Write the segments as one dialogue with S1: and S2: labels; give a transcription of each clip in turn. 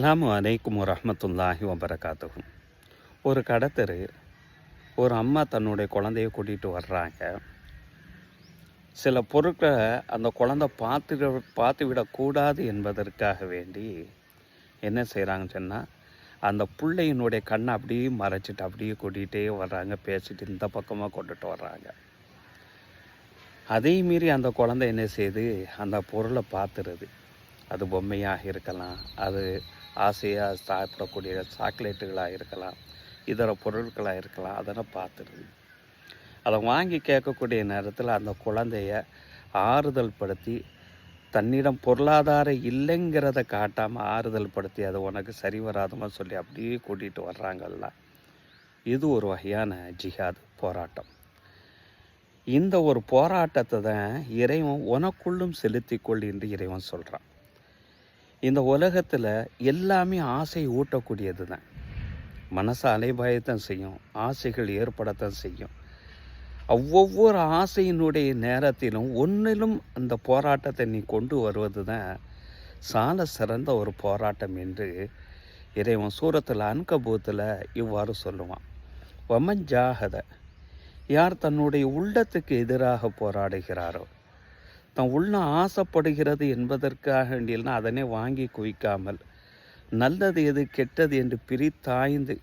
S1: அலாம் அலைக்கும் வரமத்துல்லாஹி வபரகாத்துகும் ஒரு கடத்தரு ஒரு அம்மா தன்னுடைய குழந்தைய கூட்டிகிட்டு வர்றாங்க. சில பொருட்களை அந்த குழந்தை பார்த்து பார்த்து விடக்கூடாது என்பதற்காக வேண்டி என்ன செய்கிறாங்கன்னு சொன்னால் அந்த பிள்ளையினுடைய கண்ணை அப்படியே மறைச்சிட்டு அப்படியே கூட்டிகிட்டே வர்றாங்க. பேசிட்டு இந்த பக்கமாக கொண்டுட்டு வர்றாங்க. அதே மீறி அந்த குழந்தை என்ன செய்யுது அந்த பொருளை பார்த்துருது. அது பொம்மையாக இருக்கலாம் அது ஆசையாக சாப்பிடக்கூடிய சாக்லேட்டுகளாக இருக்கலாம் இதர பொருட்களாக இருக்கலாம் அதெல்லாம் பார்த்துருது அதை வாங்கி கேட்கக்கூடிய நேரத்தில் அந்த குழந்தைய ஆறுதல் படுத்தி தன்னிடம் பொருளாதாரம் இல்லைங்கிறத காட்டாமல் ஆறுதல் படுத்தி அது உனக்கு சரி வராதுமா சொல்லி அப்படியே கூட்டிகிட்டு வர்றாங்கல்ல. இது ஒரு வகையான ஜிஹாத் போராட்டம். இந்த ஒரு போராட்டத்தை தான் இறைவன் உனக்குள்ளும் செலுத்திக்கொள் என்று இறைவன் சொல்கிறான் இந்த உலகத்தில் எல்லாமே ஆசை ஊட்டக்கூடியது தான் மனசை அலைபாயத்தான் செய்யும். ஆசைகள் ஏற்படத்தான் செய்யும். ஒவ்வொரு ஆசையினுடைய நேரத்திலும் ஒன்றிலும் அந்த போராட்டத்தை நீ கொண்டு வருவது தான் சால சிறந்த ஒரு போராட்டம் என்று இறைவன் சூரத்தில் அன்கபூத்தில் இவ்வாறு சொல்லுவான். வமன் ஜாகத யார் தன்னுடைய உள்ளத்துக்கு எதிராக போராடுகிறாரோ தன் உள்ள ஆசைப்படுகிறது என்பதற்காக வேண்டியல்னா அதனை வாங்கி குவிக்காமல் நல்லது எது கெட்டது என்று பிரித்தாய்ந்து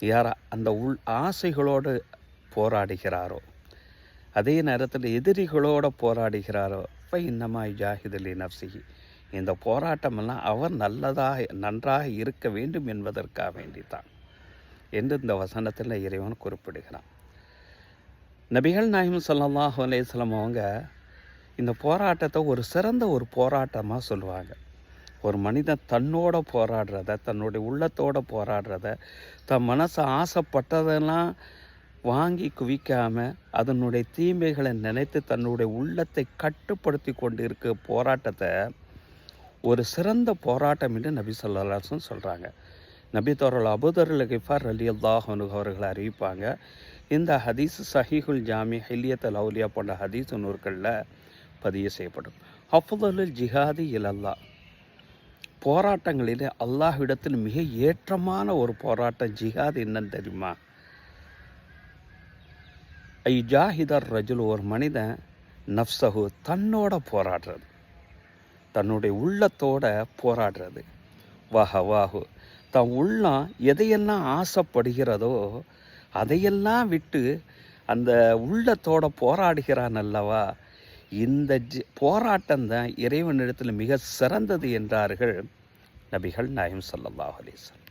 S1: யாரா அந்த உள் ஆசைகளோடு போராடுகிறாரோ அதே நேரத்தில் எதிரிகளோடு போராடுகிறாரோ இப்போ இன்னமாய் ஜாகிதலி நப்சிகி இந்த போராட்டமெல்லாம் அவர் நல்லதாக நன்றாக இருக்க வேண்டும் என்பதற்காக வேண்டித்தான் என்று இந்த வசனத்தில் இறைவன் குறிப்பிடுகிறான். நபிகள் நாயம் சல்லாஹ் அலேஸ்லம் அவங்க இந்த போராட்டத்தை ஒரு சிறந்த ஒரு போராட்டமாக சொல்லுவாங்க. ஒரு மனிதன் தன்னோட போராடுறத தன்னுடைய உள்ளத்தோட போராடுறத தன் மனசை ஆசைப்பட்டதெல்லாம் வாங்கி குவிக்காமல் அதனுடைய தீமைகளை நினைத்து தன்னுடைய உள்ளத்தை கட்டுப்படுத்தி கொண்டு இருக்க போராட்டத்தை ஒரு சிறந்த போராட்டம் என்று நபி சொல்லாசன் சொல்கிறாங்க நபி தோரல் அபுதருல் கிஃபார் அலி அல்லாஹனு அவர்கள் அறிவிப்பாங்க இந்த ஹதீஸ் சஹீஹுல் ஜாமி ஹில்லியத் அவுலியா போன்ற ஹதீஸ் நூற்களில் பதிவு செய்யப்படும். ஹஃபுதலுல் ஜிஹாதி இலல்லா. போராட்டங்களிலே அல்லாஹ்விடத்தில் மிக ஏற்றமான ஒரு போராட்டம் ஜிஹாத் என்னன்னு தெரியுமா? ஐ ஜாஹிதர் ரஜுல் ஒரு மனிதன் நப்சஹு தன்னோட போராடுறது. தன்னுடைய உள்ளத்தோட போராடுறது. வாஹ வாஹு தன் உள்ளம் எதையெல்லாம் ஆசைப்படுகிறதோ அதையெல்லாம் விட்டு அந்த உள்ளத்தோட போராடுகிறான் அல்லவா? இந்த போராட்டம் தான் இறைவனிடத்தில் மிக சிறந்தது என்றார்கள் நபிகள் நாயம் சல்லாஹ் அலிஸ்வன்